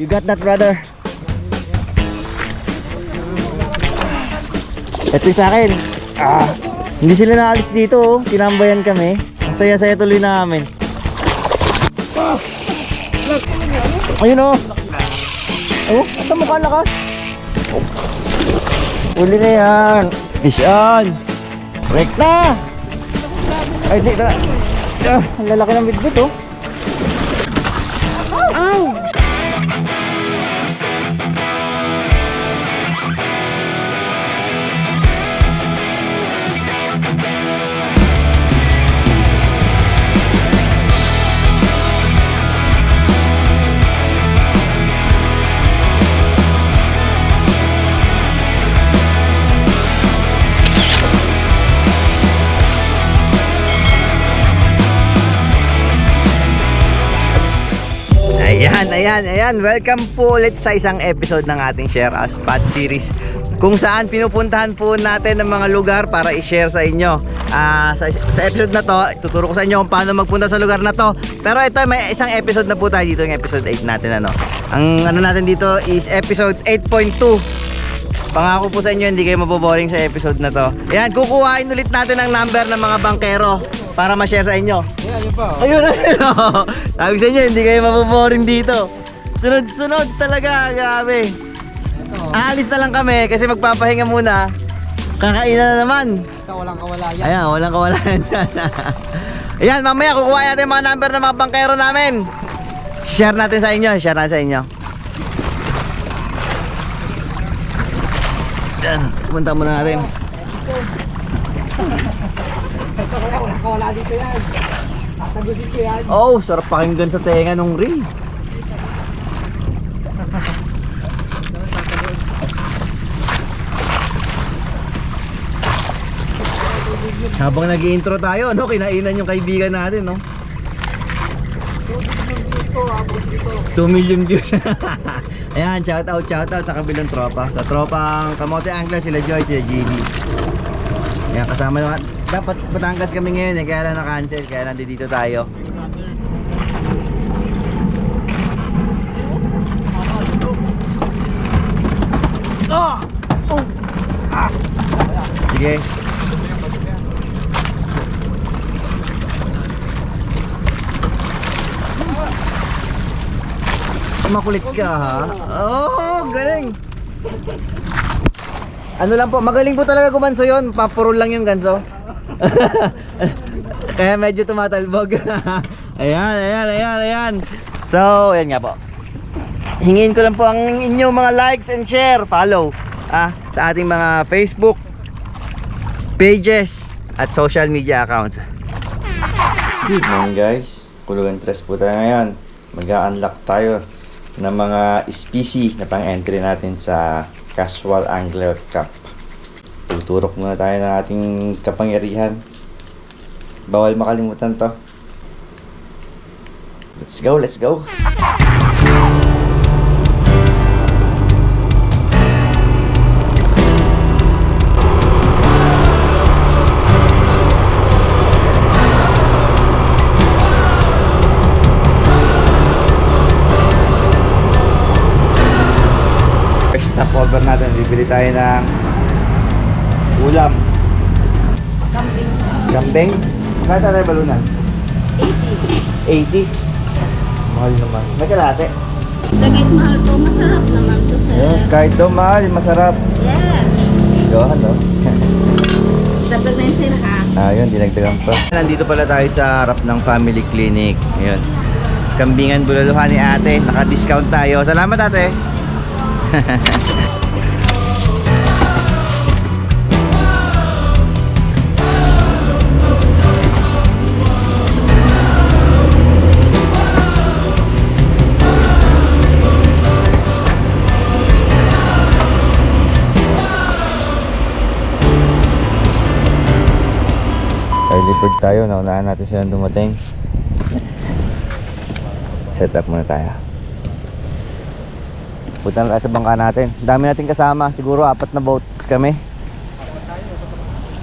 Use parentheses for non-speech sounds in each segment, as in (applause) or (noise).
You got that, brother? Ito sa akin. Ah, hindi sila naalis dito, oh. Tinambayan kami. Ang saya-saya tuloy namin. Ayun, oh. Oh, asa mukha lakas? Uli na yan. Fish on. Break na. Ay, di, tara. Ah, ang lalaki ng bitbit, oh. Ayan, ayan, ayan. Welcome po ulit sa isang episode ng ating Share a Spot series kung saan pinupuntahan po natin ng mga lugar para i-share sa inyo. Ah, sa, sa episode na to, tuturo ko sa inyo kung paano magpunta sa lugar na to. Pero ito, may isang episode na po tayo dito, yung episode 8 natin. Ano. Ang ano natin dito is episode 8.2. Pangako po sa inyo, hindi kayo maboboring sa episode na to. Ayan, kukuhain ulit natin ang number ng mga bankero para ma-share sa inyo. Yeah, yun pa. Ayun, (laughs) ayun. oh. Sabi sa inyo, hindi kayo maboboring dito. Sunod-sunod talaga, grabe. Aalis na lang kami kasi magpapahinga muna. Kakainan na naman. Ikaw walang kawala yan. Ayan, walang kawalan (laughs) dyan. Ayan, mamaya kukuha natin mga number ng mga bankero namin. Share natin sa inyo, share natin sa inyo. Yan, punta muna natin. Kawala dito yan. Tatagusin ko yan. Oh, sarap pakinggan sa tenga nung reel. Habang nag intro tayo, no, kinainan yung kaibigan natin, no? 2 million views. (laughs) Ayan, shout out, shout out sa kabilang tropa. Sa tropang Kamote Angler, sila Joy, sila GB. Ayan, kasama naman. Dapat Batangas kami ngayon, eh, kaya lang na-cancel, kaya nandito tayo. Ah! Oh! Ah! Makulit ka ha? Oh, galing. Ano lang po, magaling po talaga gumanso yon. Papurol lang yung ganso. (laughs) Kaya medyo tumatalbog. (laughs) ayan, ayan, ayan, ayan. So, ayan nga po. Hingin ko lang po ang inyong mga likes and share, follow ah, sa ating mga Facebook pages at social media accounts. Good morning guys. Kulugan tres po tayo ngayon. Mag-unlock tayo ng mga species na pang-entry natin sa Casual Angler Cup. Tuturok muna tayo ng ating kapangyarihan. Bawal makalimutan to. Let's go, let's go. Stopover natin, bibili tayo ng ulam. Kambing. Gambeng? Kaya tayo balunan? 80. 80. Mahal naman. May kalate. Kahit mahal to, masarap naman to sir. Ayun, kahit daw mahal, masarap. Yes. Yo, ano? Dagdag na yun sir ha. Ayun, dinagdagan pa. Nandito pala tayo sa harap ng family clinic. Ayun. Kambingan bulaluhan ni ate. Naka-discount tayo. Salamat ate. Early bird tayo, naunahan natin silang dumating. Set up muna tayo. Punta na tayo sa bangka natin. Dami natin kasama, siguro apat na boats kami.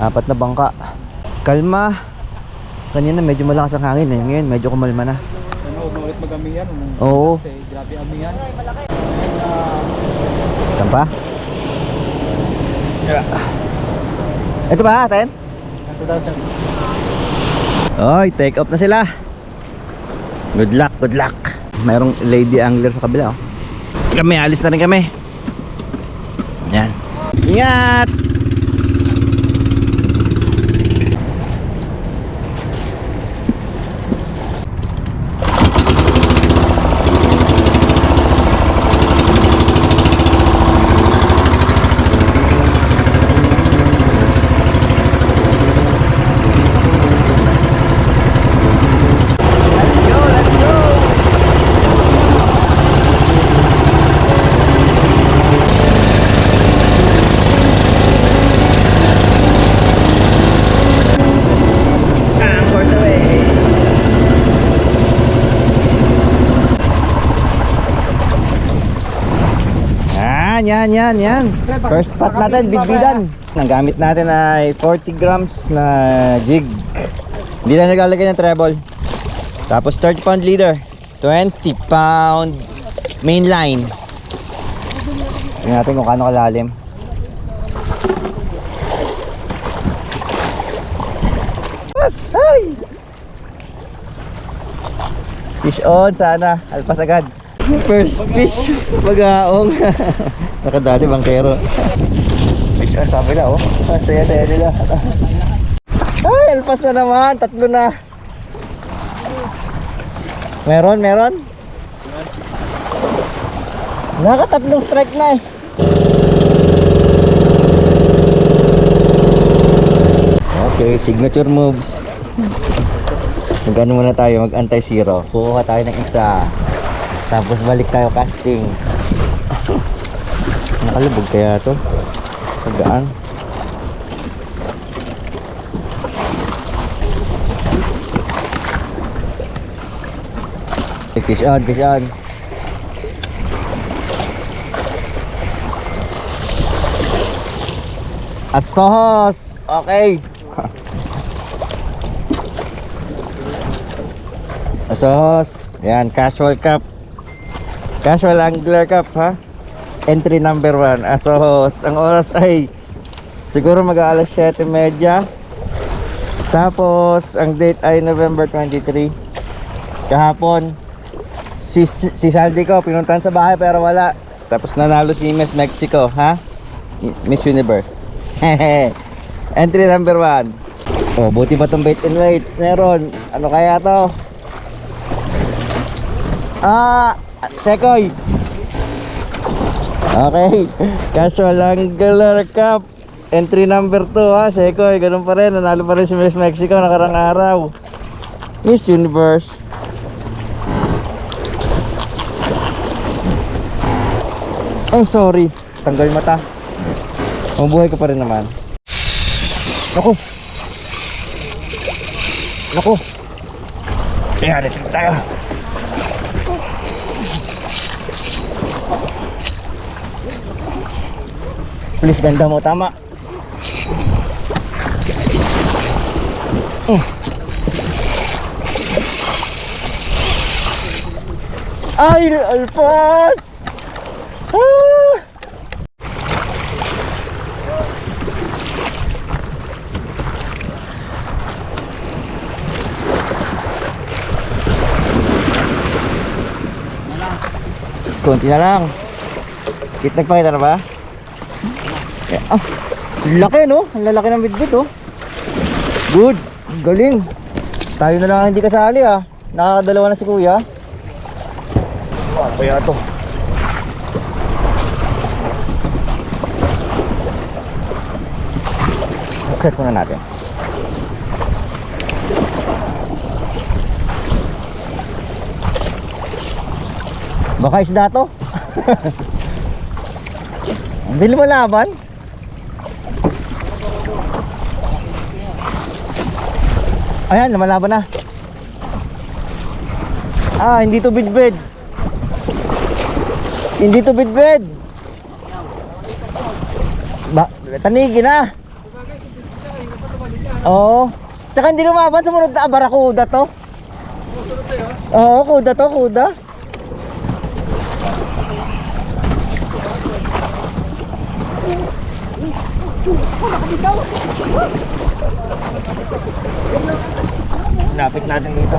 Apat na bangka. Kalma. Kanina medyo malakas ang hangin eh. Ngayon medyo kumalma na. Ano, umulit mag-amingan. Oo. Grabe amingan. Ano pa? Ito ba atin? Oy, take off na sila. Good luck, good luck. Mayroong lady angler sa kabila. Oh. Kami, alis na rin kami. Yan. Ingat! Yan, yan. First spot natin, bigbidan. Ang gamit natin ay 40 grams na jig. Hindi na naglalagay ng treble. Tapos 30 pound leader. 20 pound main line. Tingnan natin kung kano kalalim. Yes! Hi! Fish on sana. Alpas agad. First fish. Magaong. (laughs) Nakadali bangkero. Fish on sabi na oh. Ang saya-saya nila. (laughs) Ay, alpas na naman. Tatlo na. Meron, meron. Nakatatlong strike na eh. Okay, signature moves. Mag-ano muna tayo, mag anti-zero. Kukuha tayo ng isa. Tapos balik tayo casting. Nakalubog kaya to. Pagaan. Fish on, fish on. Asos! Okay. Asos. Yan, casual cup. Casual angler cup ha. Entry number 1. Asos. Ang oras ay siguro mag-aalas 7.30. Tapos ang date ay November 23. Kahapon si, si Saldi ko pinuntahan sa bahay pero wala. Tapos nanalo si Miss Mexico, ha? Miss Universe. (laughs) Entry number 1. Oh, buti pa tong bait and wait. Meron. Ano kaya to? Ah, Sekoy. Okay. Casual Angler Cup. Entry number 2 ha, Sekoy. Ganun pa rin. Nanalo pa rin si Miss Mexico nakarang araw. Miss Universe. Oh, sorry. Tanggal mata. Mabuhay ka pa rin naman. Naku. Naku. Kaya natin tayo. Please, ganda mo. Tama. Mm. Ay, alpas! Ah! Kunti na lang. Kit nagpakita na ba? Ah, laki no? Ang lalaki ng bitbit oh. Good. Galing. Tayo na lang ang hindi kasali ah. Nakakadalawa na si kuya. Ano kaya to? Set muna natin. Baka isda to. (laughs) Hindi lumalaban. Ayan, lumalaban na. Ah, hindi to bidbid. Hindi to bidbid. Ba, tanigi na. Oo. Tsaka hindi lumaban, sumunod na barakuda to. Oo, kuda to, kuda. Lapit natin dito.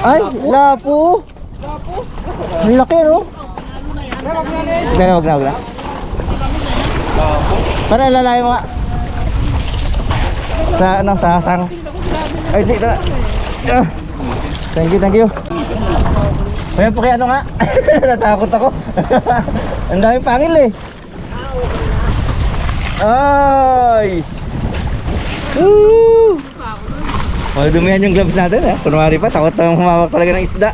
Ay, lapo. Ang laki, no? Kaya wag na, wag na. Para lalay mo nga. Sa ano, sa sang. Ay, di na. Ah. Thank you, thank you. Kaya po kaya ano nga? (laughs) Natakot ako. (laughs) Ang dami pangil eh. Ay! Woo! Oh, dumihan yung gloves natin eh. Kunwari pa, takot tayong humawak talaga ng isda.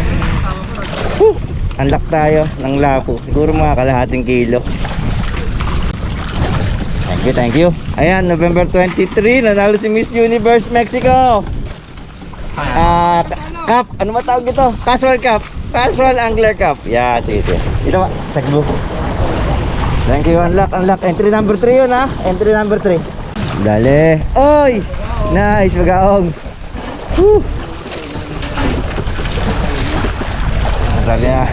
(laughs) Woo! Unlock tayo ng lapo. Siguro mga kalahating kilo. Thank you, thank you. Ayan, November 23, nanalo si Miss Universe Mexico. Ah, ka- cup, ano ba tawag ito? Casual cup. Casual angler cup. Yeah, sige, sige. Ito ba? Check book. Thank you, unlock, unlock. Entry number 3 yun ha. Entry number 3. Dali. Oy! Nice, magaong. Woo! Dali na.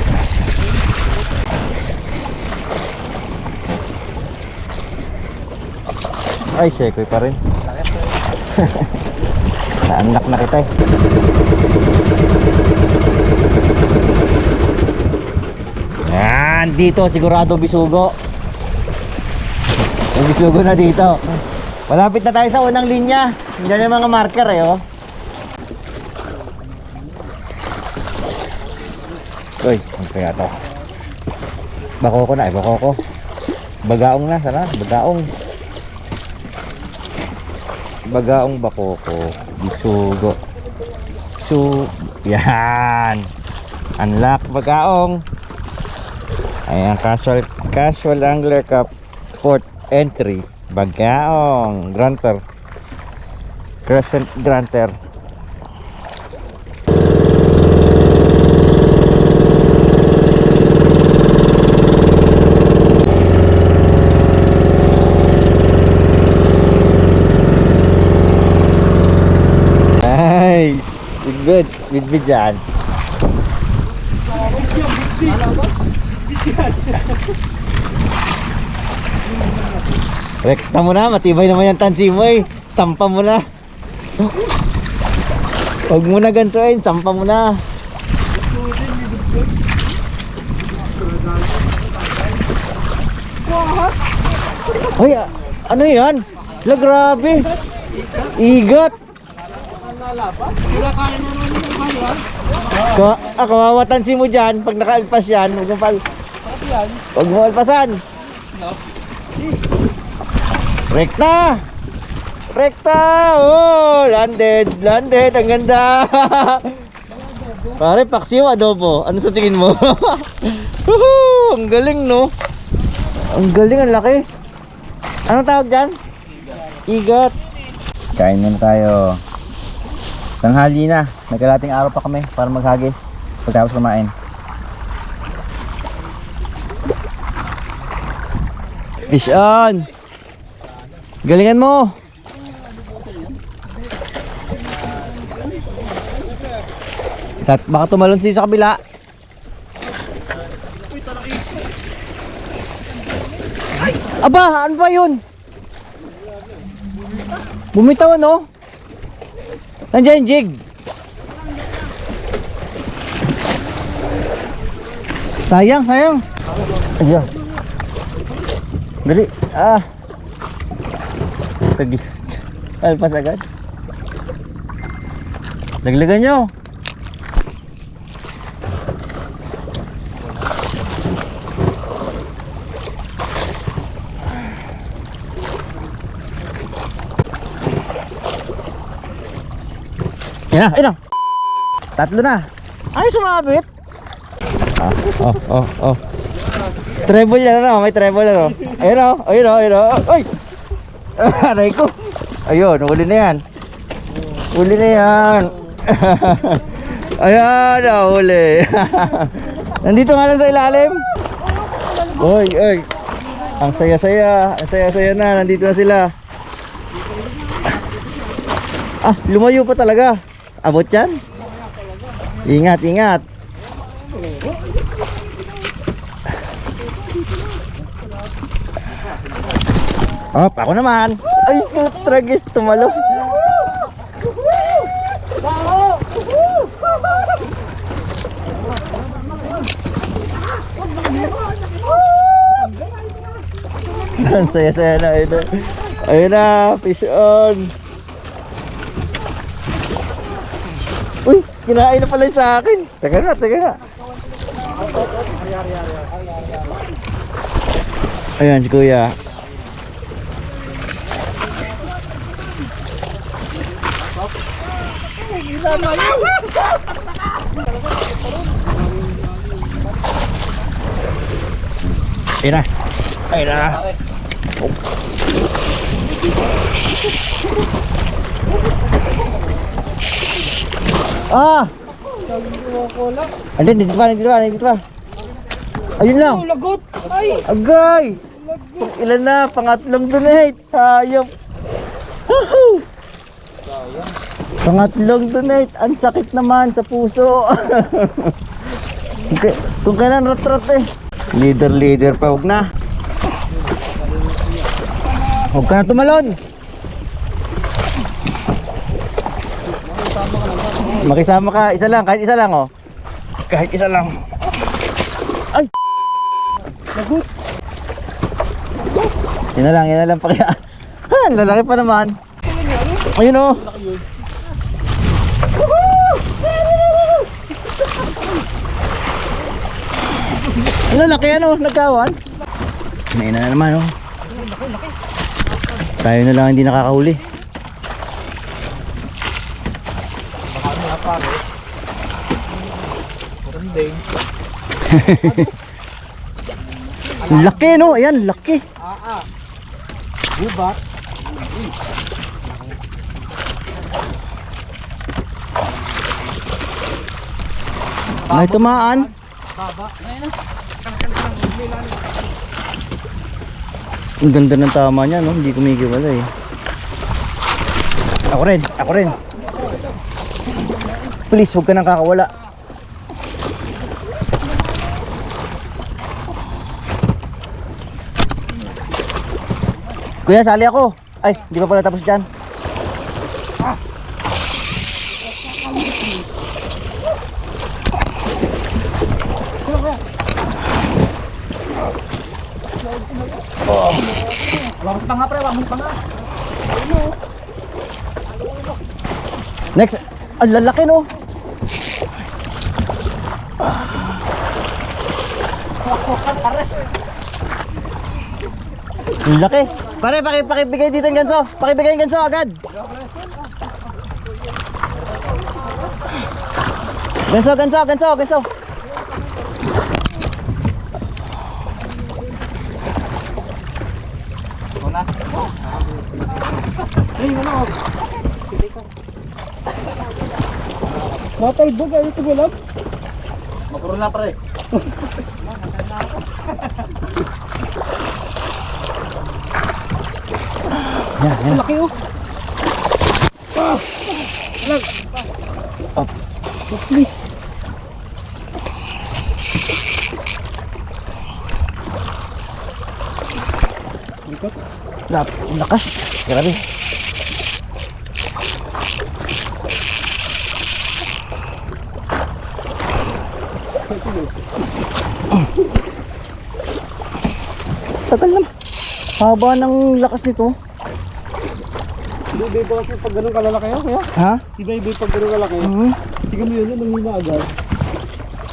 Ay, sekoy pa rin. (laughs) Naanak na kita eh. Yan, dito sigurado bisugo. May bisugo na dito. Malapit na tayo sa unang linya. Diyan yung mga marker eh oh. Uy, kaya to? Bako ko na eh, bako ko. Bagaong na, sana, bagaong. Bagaong bakoko, bisugo. So, yan. Unlock bagaong. Ayan, casual, casual angler cup port entry. Bagaong, granter. Crescent granter. Nice. Good. Good bid dyan. Rekta mo na, matibay naman yung tansi mo eh. Sampa mo na. Huwag mo na gansuin, sampa mo na. A- ano yan? La, grabe. Igat. Ka ah, kawawatan si mo dyan pag nakaalpas yan. Huwag mo pag... Huwag mo alpasan. Rekta! Rekta! Oh, landed, landed. Ang ganda. Pare, paksiw adobo. Ano sa tingin mo? (laughs) Woohoo! Ang galing, no? Ang galing, ang laki. Anong tawag dyan? Igat. Kain muna tayo. Tanghali na. Nagkalating araw pa kami para maghagis. Pagkatapos kumain. Fish on! Galingan mo! Tat, baka tumalon siya sa kabila. Aba, ano ba yun? Bumitaw ano? Nandiyan yung jig. Sayang, sayang. Ayan. Dali. Ah. Sagis. Alpas agad. Laglagan nyo. Yan na, ayun na. Tatlo na. Ay, sumabit. Ah, oh, oh, oh. Treble yan ano, may treble ano. Ayun oh, ayun oh, ayun oh. Ay! (laughs) Aray ko. Ayun, huli na yan. Huli na yan. (laughs) Ayan, huli. (laughs) Nandito nga lang sa ilalim. Oy, oy. Ang saya-saya, ang saya-saya na, nandito na sila. Ah, lumayo pa talaga. Abot yan? Ingat, ingat. Op, ako naman. Ay, putragis, tumalo. Ang saya-saya na ito. Ayun na, fish on. Uy, kinain na pala sa akin. Teka nga, teka nga. Ayan, si kuya. Ayun na. Ayun na. Ah! Andun, dito pa, dito pa, dito pa. Ayun lang. Lagot! Ay! Agay! Ilan na? Pangatlong donate. Hayop. Woohoo! Pangatlong donate. Ang sakit naman sa puso. (laughs) Kung ka- Kung kailan rat-rat eh. Leader, leader pa. Huwag na. Huwag ka na tumalon. Makisama ka. Isa lang. Kahit isa lang oh. Kahit isa lang. Ay! Lagot! Yan na lang, yan na lang pa kaya. (laughs) Ha, lalaki pa naman. Ayun oh. Ang lalaki ano, nagkawan. May na naman oh. Tayo na lang hindi nakakahuli. (laughs) Laki no, ayan, laki. Ah, ah. Gubat. May tumaan. Baba. Ayun na. Ang ganda ng tama niya, no? Hindi kumikiwala eh. Ako rin, ako rin. Please, huwag ka nang kakawala. Kuya, sali ako. Ay, di pa pala tapos dyan. Wag mo pa nga. Next, ang lalaki no. Ang laki. Pare, paki, pakibigay dito yung ganso. Pakibigay yung ganso agad. Ganso, ganso, ganso, ganso. Ay ito gulag. Makuro na pare. yan, yan. Laki oh. Ah! Lag. Up. Oh, please. Likot. Lap, lakas. Grabe. Tagal naman. Haba ng lakas nito. Iba-iba kasi pag ganun kalalaki oh, kuya. Ha? Iba-iba pag ganun kalaki. Mhm. Tingnan mo yun, yun, nanghina agad.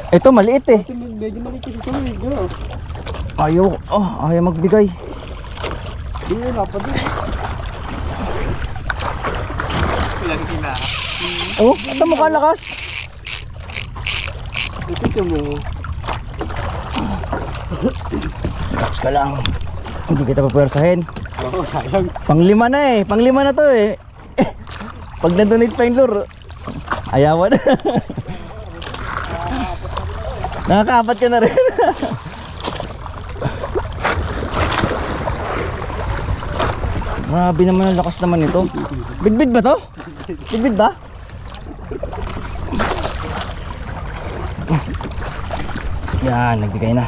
Ito maliit eh. Med- medyo maliit kasi ito eh. Gano'n. Ayaw, oh, ayaw magbigay. Di yun, apa din. Oh, ito mukha lakas. Ito mo. Relax ka lang. Hindi kita papwersahin. Oo, sayang. Panglima na eh. Panglima na to eh. (laughs) Pag nandunit pa yung lure, ayawan. (laughs) Nakakaapat ka na rin. (laughs) Grabe naman ang lakas naman nito. Bidbid ba to? Bidbid ba? Yan, nagbigay na.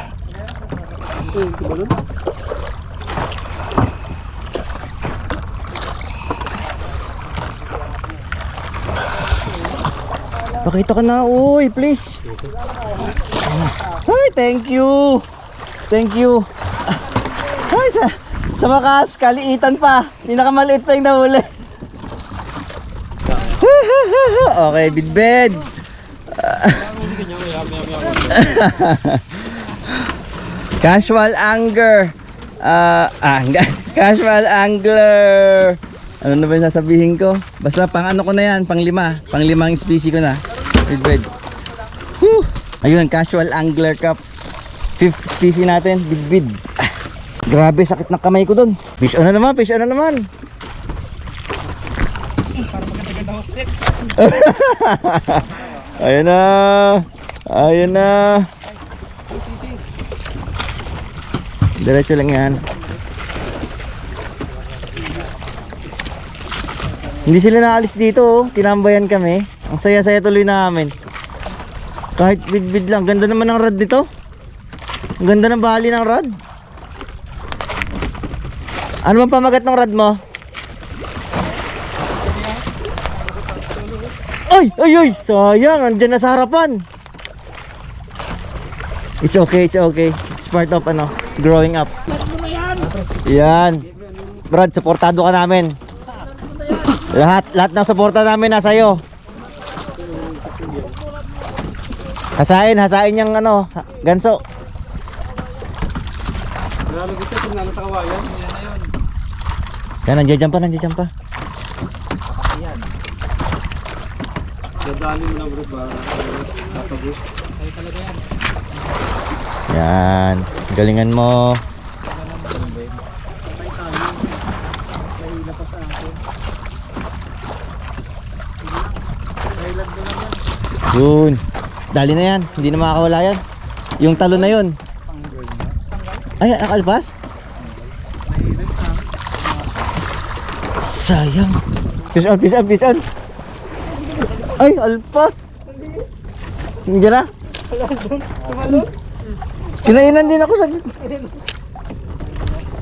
Pakita ka na, uy, please. Ay, thank you. Thank you. Ay, sa, sa wakas, kaliitan pa. Pinakamaliit pa yung nahuli. okay, bidbed. (laughs) Casual angler. Ah, ah, casual angler. Ano na ba yung sasabihin ko? Basta pang ano ko na yan, pang lima. Pang limang species ko na. Bidbed. Whew. Ayun, casual angler cup. Fifth species natin, bidbid. Ah, (laughs) grabe, sakit ng kamay ko dun. Fish on na naman, fish on na naman. (laughs) Ayun na. Ayun na. Diretso lang yan. Hindi sila naalis dito oh. Tinambayan kami. Ang saya-saya tuloy namin. Kahit bid-bid lang. Ganda naman ng rod dito. Ang ganda ng bali ng rod. Ano bang pamagat ng rod mo? Ay! Ay! Ay! Sayang! Nandyan na sa harapan. It's okay, it's okay. It's part of ano, growing up. Yan. Brad, supportado ka namin. Lahat, lahat ng suporta namin nasa iyo. Hasain, hasain yung ano, ganso. Marami dito kung nalo sa kawayan. Yan na yun. Yan, nandiyan dyan pa, nandiyan dyan pa. Dadali mo na bro ba? Tatago. Ay talaga yan. Yan, galingan mo. Yun. Dali na yan. Hindi na makakawala yan. Yung talo na yun. Ay, ang alpas? Sayang. Fish on, fish on, fish on. Ay, alpas. Hindi na. Kinainan din ako sa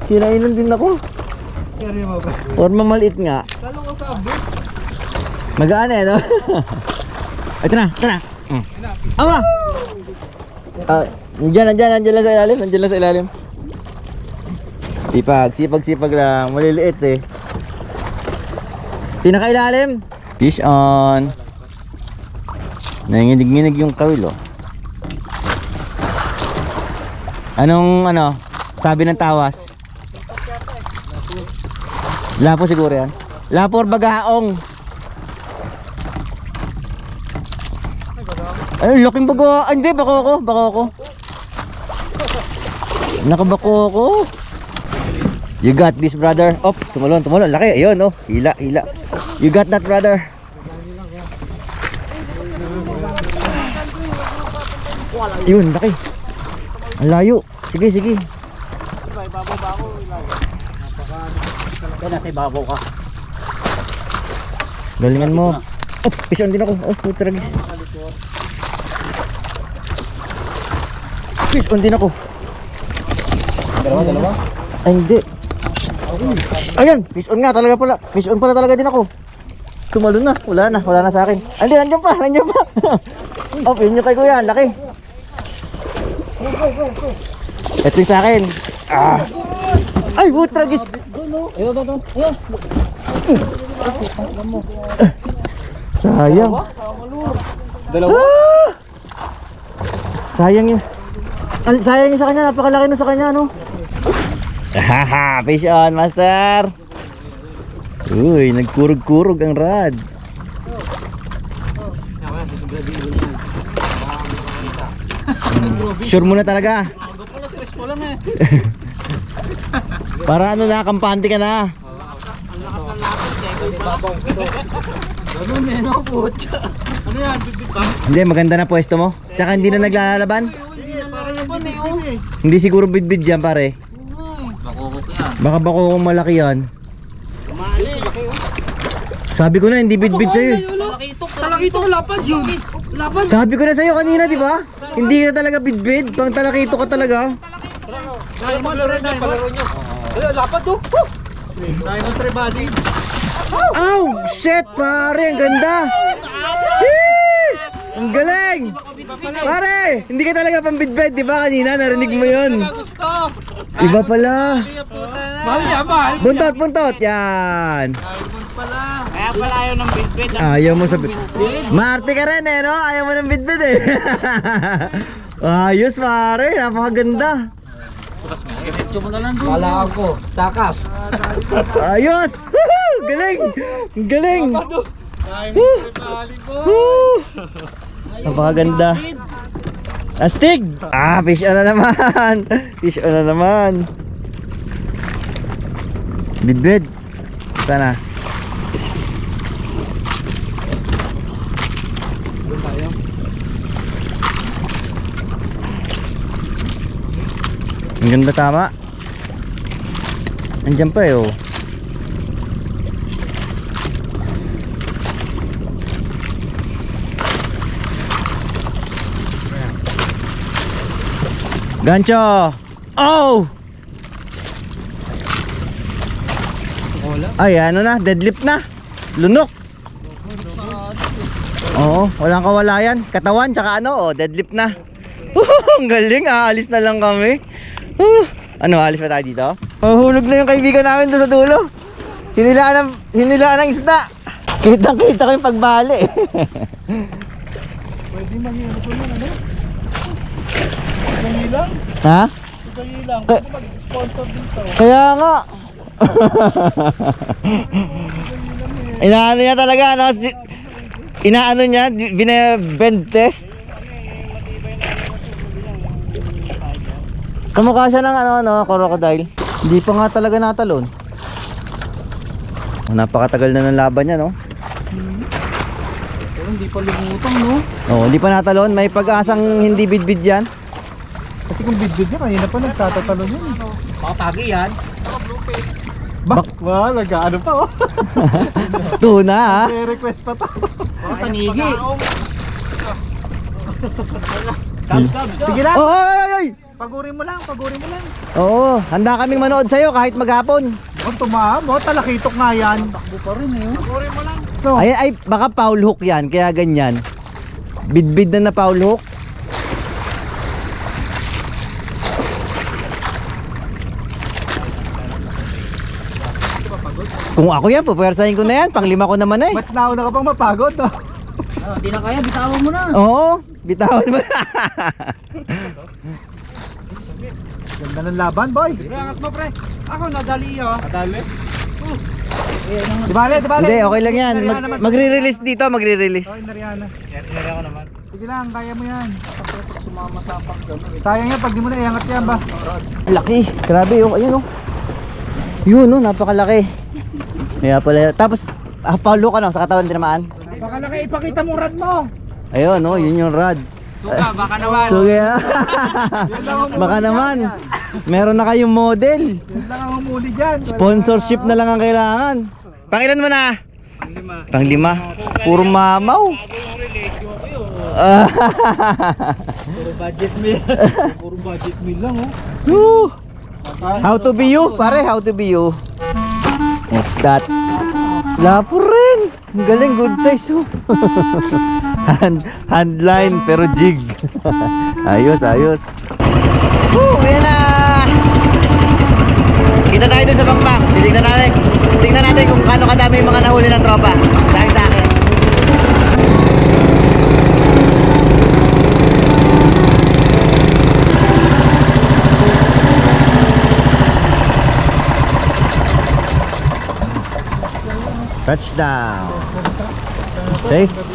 Kinainan din ako. Or mamaliit nga. Magaan eh, no? (laughs) Ito na, ito na. Mm. Ama! Ah, nandiyan, nandiyan, nandiyan lang sa ilalim, nandiyan lang sa ilalim. Sipag, sipag, sipag lang. Maliliit eh. Pinakailalim. Fish on. Nanginginig-nginig yung kawil oh. Anong ano? Sabi ng tawas? Lapo siguro yan. Lapor bagaong. Ay, laking bago. Ah, hindi, bako ako. Bako ako. Nakabako ako. You got this, brother. Op, tumalon, tumalon. Laki. Ayun, oh. Hila, hila. You got that, brother. Yun, laki. Ang layo. Sige, sige. Kaya nasa ibabaw ka. Galingan mo. Oh, pison din ako. Oh, putragis. Pison din ako. Dalawa, dalawa. Ay, hindi. Ayan, pison nga talaga pala. Pison pala talaga din ako. Tumalon na. Wala na. Wala na sa akin. Ay, Hindi, nandiyan pa. Nandiyan pa. (laughs) oh, yun yung kay kuya. Laki. Ito yung sa akin. Ah. Ay. Ayun, ayun, ayun. Ayun. Sayang. Dalawa. Ah! Sayang yun. Al- sayang yun sa kanya, napakalaki nun sa kanya, no? Haha, fish on, master! Uy, nagkurog-kurog ang rad. Sure mo na talaga. Eh. (laughs) Para ano na, kampante ka na. Ganun eh, no? Putya. Ano yan? Hindi, maganda na pwesto mo. Tsaka hindi na naglalaban. Hindi na parang yaban eh, oh. Hindi siguro bidbid yan, pare. Bakukok yan. Baka bako kung malaki yan. Sabi ko na, hindi bidbid sa'yo. eh. Talakito, talakito ko lapad yun. Lapad. Sabi ko na sa'yo kanina, di ba? Hindi ka talaga bidbid. Pang talakito ka talaga. Diamond, red diamond. Eh, lapad to. Woo! Diamond three body. Ow! Shit, pare! Ang ganda! Yee! Ang galing! Pare! Hindi ka talaga pang bidbid, di ba kanina? Narinig mo yun. Gusto. Iba pala. Mahal niya, mahal. Buntot, buntot! Yan! Kaya pala ayaw ng bit-bit. Ayaw mo sa Maarte ka rin eh, no? Ayaw mo ng bidbid eh. (laughs) Ayos pare, napakaganda. Kala ko, takas. Ayos! Woohoo! Galing! Galing! Woo! Woo! (laughs) Napakaganda. Astig! Ah, fish on na naman! (laughs) Fish on na naman. Bidbid. Sana. Ang ganda tama. Andiyan pa eh oh. Gancho! Oh! Ay, ano na, deadlift na. Lunok. Oo, walang kawalayan. Katawan, tsaka ano, oh, deadlift na. (laughs) Ang galing, aalis na lang kami. Uh, ano, alis pa tayo dito? Mahulog na yung kaibigan namin doon sa dulo. Hinilaan ng, hinilaan ng isda. Kitang kita ko yung pagbali. (laughs) Pwede mangyari ko lang, ano? Ganyan lang. ha? Ganyan lang. Ka- Pwede mag-sponsor dito. Kaya nga. Inaano niya talaga, si- Inaano niya, bine-bend test. Kamukha siya ng ano, ano, crocodile. Hindi pa nga talaga natalon. Napakatagal na ng laban niya, no? Pero hindi pa lumutang, no? Oh, hindi pa natalon. May pag-asang hindi bidbid yan. Kasi kung bid-bid niya, kanina pa nagtatatalo yun. Pakatagi yan. Bak, wala, nag-ano pa, oh. (laughs) Tuna, ha? May request pa to. Panigi. Sige lang. Oh, oy, oy, oy! Pagurin mo lang, pagurin mo lang. Oo, handa kaming manood sa'yo kahit maghapon. Oh, tumahan mo, talakitok nga yan. Takbo pa rin eh. Pagurin mo lang. So, Ay, ay, baka foul hook yan, kaya ganyan. Bidbid na na foul hook. Kung ako yan, pupwersahin ko na yan. Panglima ko naman eh. mas nauna ka pang mapagod, no? Hindi na kaya, bitawan mo na. Oo, bitawan mo. Ganda ng laban, boy. Angat mo, pre. Ako, nadali oh. Nadali? Di bale, di bale. Hindi, okay lang yan. Mag- magre-release dito, magre-release. Oy, Nariana. Nariana ako naman. Sige lang, kaya mo yan. Sumama sa Sayang yan, pag di mo na iangat yan ba? Laki. Grabe yung, ayun oh. Yun oh, napakalaki. Kaya pala, tapos, ah, hook ano, sa katawan tinamaan. Baka lang ipakita mo rad mo. Ayun, no, yun yung rod. Suka, baka naman. So, kaya, (laughs) baka naman, meron na kayong model. Yan lang ang humuli dyan. Sponsorship na lang ang kailangan. Pangilan mo na? Panglima. Panglima. Puro mamaw. (laughs) Puro budget meal. (laughs) Puro budget meal lang, oh. How to be you? Pare, how to be you? What's that? Lapo rin. Ang galing, good size oh. (laughs) Hand, handline pero jig. (laughs) ayos, ayos. Woo! Ayan na! Kita tayo dun sa bangbang. Titignan natin. Tingnan natin kung kano kadami yung mga nahuli ng tropa. Akin, sa akin. Touchdown. Safe.